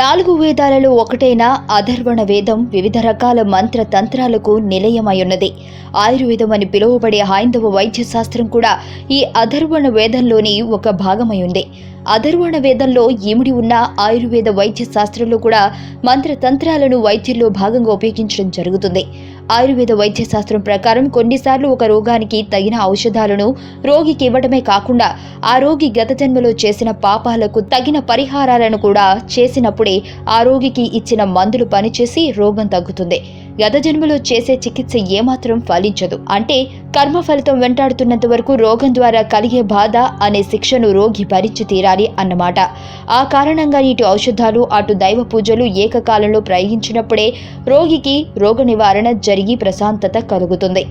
నాలుగు వేదాలలో ఒకటైన అధర్వణ వేదం వివిధ రకాల మంత్ర తంత్రాలకు నిలయమై ఆయుర్వేదం అని పిలువబడే హైందవ వైద్య శాస్త్రం కూడా ఈ అధర్వణ వేదంలోని ఒక భాగమై ఉంది అధర్వణ వేదంలో ఏమిడి ఉన్న ఆయుర్వేద వైద్య శాస్త్రంలో కూడా మంత్రతంత్రాలను వైద్యంలో భాగంగా ఉపయోగించడం జరుగుతుంది. ఆయుర్వేద వైద్య శాస్త్రం ప్రకారం కొన్నిసార్లు ఒక రోగానికి తగిన ఔషధాలను రోగికి ఇవ్వడమే కాకుండా ఆ రోగి గత జన్మలో చేసిన పాపాలకు తగిన పరిహారాలను కూడా చేసినప్పుడే ఆ రోగికి ఇచ్చిన మందులు పనిచేసి రోగం తగ్గుతుంది. గత జన్మలో చేసే చికిత్స ఏమాత్రం ఫలించదు. అంటే కర్మ ఫలితం వెంటాడుతున్నంత వరకు రోగం ద్వారా కలిగే బాధ అనే శిక్షను రోగి భరించి తీరాలి అన్నమాట. ఆ కారణంగా ఇటు ఔషధాలు అటు దైవ పూజలు ఏకకాలంలో ప్రయోగించినప్పుడే రోగికి రోగ నివారణ జరిగి ప్రశాంతత కలుగుతుంది.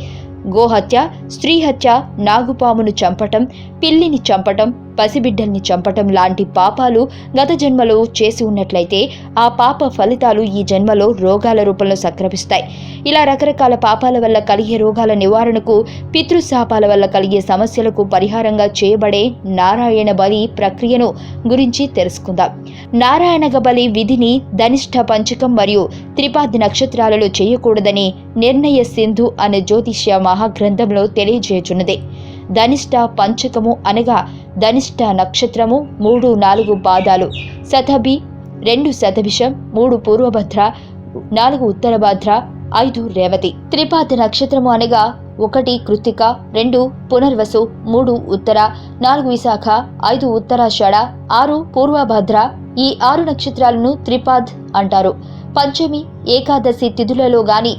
గోహత్య స్త్రీ హత్య నాగుపామును చంపటం పిల్లిని చంపటం పసిబిడ్డల్ని చంపటం లాంటి పాపాలు గత జన్మలో చేసి ఉన్నట్లయితే ఆ పాప ఫలితాలు ఈ జన్మలో రోగాల రూపంలో సంక్రమిస్తాయి. ఇలా రకరకాల పాపాల వల్ల కలిగే రోగాల నివారణకు పితృశాపాల వల్ల కలిగే సమస్యలకు పరిహారంగా చేయబడే నారాయణ బలి ప్రక్రియను గురించి తెలుసుకుందాం. నారాయణ బలి విధిని ధనిష్ట పంచకం మరియు త్రిపాది నక్షత్రాలలో చేయకూడదని నిర్ణయ సింధు అనే జ్యోతిష్య మహాగ్రంథంలో తెలియజేయుచున్నది. ధనిష్ట పంచకము అనగా ధనిష్ట నక్షత్రము మూడు నాలుగు పాదాలు శతభి రెండు శతభిషం మూడు పూర్వభద్ర నాలుగు ఉత్తరభద్ర ఐదు రేవతి. త్రిపాద నక్షత్రము అనగా ఒకటి కృత్తిక రెండు పునర్వసు మూడు ఉత్తర నాలుగు విశాఖ ఐదు ఉత్తరాషాఢ ఆరు పూర్వభద్ర ఈ ఆరు నక్షత్రాలను త్రిపాద్ అంటారు. పంచమి ఏకాదశి తిథులలో గాని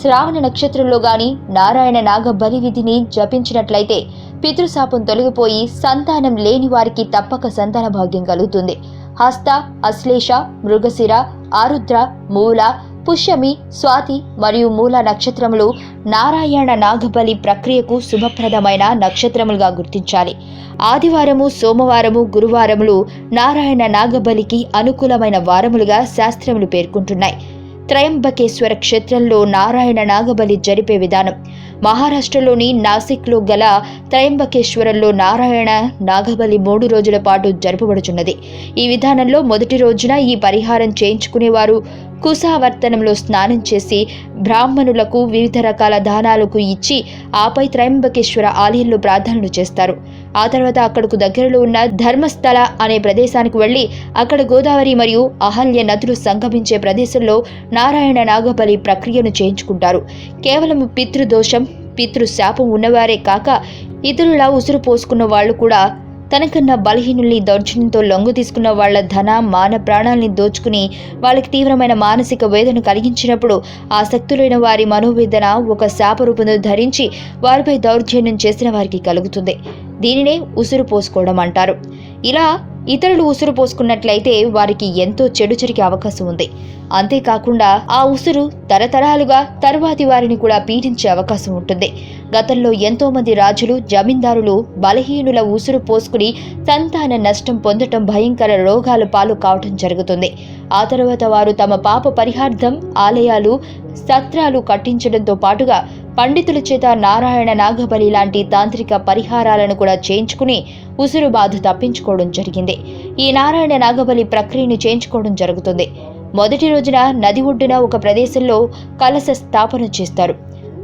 శ్రావణ నక్షత్రంలో గాని నారాయణ నాగ బలి విధిని జపించినట్లయితే పితృశాపం తొలగిపోయి సంతానం లేని వారికి తప్పక సంతాన భాగ్యం కలుగుతుంది. హస్త అశ్లేష మృగశిర ఆరుద్ర మూల పుష్యమి స్వాతి మరియు మూల నక్షత్రములు నారాయణ నాగబలి ప్రక్రియకు శుభప్రదమైన నక్షత్రములుగా గుర్తించాలి. ఆదివారము సోమవారము గురువారములు నారాయణ నాగబలికి అనుకూలమైన వారములుగా శాస్త్రములు పేర్కొంటున్నాయి. త్రయంబకేశ్వర క్షేత్రంలో నారాయణ నాగబలి జరిపే విధానం. మహారాష్ట్రలోని నాసిక్లో గల త్రయంబకేశ్వరంలో నారాయణ నాగబలి మూడు రోజుల పాటు జరుపబడుచున్నది. ఈ విధానంలో మొదటి రోజున ఈ పరిహారం చేయించుకునేవారు కుశావర్తనంలో స్నానం చేసి బ్రాహ్మణులకు వివిధ రకాల దానాలకు ఇచ్చి ఆపై త్రయంబకేశ్వర ఆలయంలో ప్రార్థనలు చేస్తారు. ఆ తర్వాత అక్కడకు దగ్గరలో ఉన్న ధర్మస్థల అనే ప్రదేశానికి వెళ్ళి అక్కడ గోదావరి మరియు అహల్య నదులు సంగమించే ప్రదేశంలో నారాయణ నాగబలి ప్రక్రియను చేయించుకుంటారు. కేవలం పితృదోషం పితృశాపం ఉన్నవారే కాక ఇతరుల ఉసురు పోసుకున్న వాళ్ళు కూడా తనకన్నా బలహీనుల్ని దౌర్జన్యంతో లొంగు తీసుకున్న వాళ్ళ ధన మాన ప్రాణాల్ని దోచుకుని వాళ్ళకి తీవ్రమైన మానసిక వేదన కలిగించినప్పుడు ఆ శక్తులైన వారి మనోవేదన ఒక శాప రూపంలో ధరించి వారిపై దౌర్జన్యం చేసిన వారికి కలుగుతుంది. దీనినే ఉసురు పోసుకోవడం అంటారు. ఇలా ఇతరులు ఉసురు పోసుకున్నట్లయితే వారికి ఎంతో చెడు జరిగే అవకాశం ఉంది. అంతేకాకుండా ఆ ఉసురు తరతరాలుగా తరువాతి వారిని కూడా పీడించే అవకాశం ఉంటుంది. గతంలో ఎంతో మంది రాజులు జమీందారులు బలహీనుల ఉసురు పోసుకుని సంతాన నష్టం పొందటం భయంకర రోగాల పాలు కావటం జరుగుతుంది. ఆ తర్వాత వారు తమ పాప పరిహార్థం ఆలయాలు సత్రాలు కట్టించడంతో పాటుగా పండితుల చేత నారాయణ నాగబలి లాంటి తాంత్రిక పరిహారాలను కూడా చేయించుకుని ఉసురు బాధ తప్పించుకోవడం జరిగింది. ఈ నారాయణ నాగబలి ప్రక్రియను చేయించుకోవడం జరుగుతుంది. మొదటి రోజున నది ఒడ్డున ఒక ప్రదేశంలో కలశ స్థాపన చేస్తారు.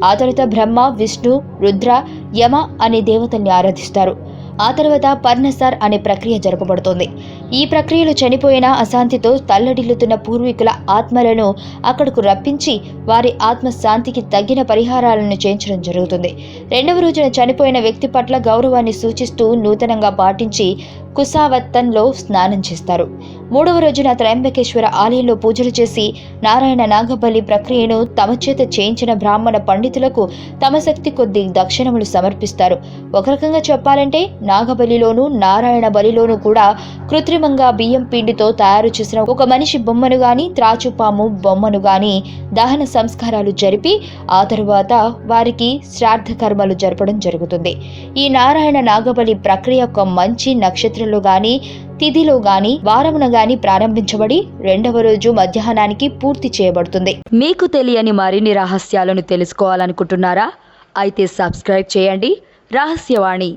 ఆ తర్వాత బ్రహ్మ విష్ణు రుద్ర యమ అనే దేవతల్ని ఆరాధిస్తారు. ఆ తర్వాత పర్ణసార్ అనే ప్రక్రియ జరపబడుతుంది. ఈ ప్రక్రియలో చనిపోయిన అశాంతితో తల్లడిల్లుతున్న పూర్వీకుల ఆత్మలను అక్కడకు రప్పించి వారి ఆత్మ శాంతికి తగిన పరిహారాలను చేయించడం జరుగుతుంది. రెండవ రోజున చనిపోయిన వ్యక్తి పట్ల గౌరవాన్ని సూచిస్తూ నూతనంగా పాటించి కుసావత్తన్లో స్నానం చేస్తారు. మూడవ రోజున త్రయంబకేశ్వర ఆలయంలో పూజలు చేసి నారాయణ నాగబలి ప్రక్రియను తమ చేత చేయించిన బ్రాహ్మణ పండితులకు తమ శక్తి కొద్ది దక్షిణములు సమర్పిస్తారు. ఒక రకంగా చెప్పాలంటే నాగబలిలోను నారాయణ బలిలోనూ కూడా కృత్రిమంగా బియ్యం పిండితో తయారు చేసిన ఒక మనిషి బొమ్మను గాని త్రాచుపాము బొమ్మను గాని దహన సంస్కారాలు జరిపి ఆ తరువాత వారికి శ్రాద్ధ కర్మలు జరపడం జరుగుతుంది. ఈ నారాయణ నాగబలి ప్రక్రియ ఒక మంచి నక్షత్రంలో గాని తిథిలో గాని వారమున గాని ప్రారంభించబడి రెండవ రోజు మధ్యాహ్నానికి పూర్తి చేయబడుతుంది. మీకు తెలియని మరిన్ని రహస్యాలను తెలుసుకోవాలనుకుంటున్నారా? అయితే సబ్స్క్రైబ్ చేయండి. రహస్యవాణి.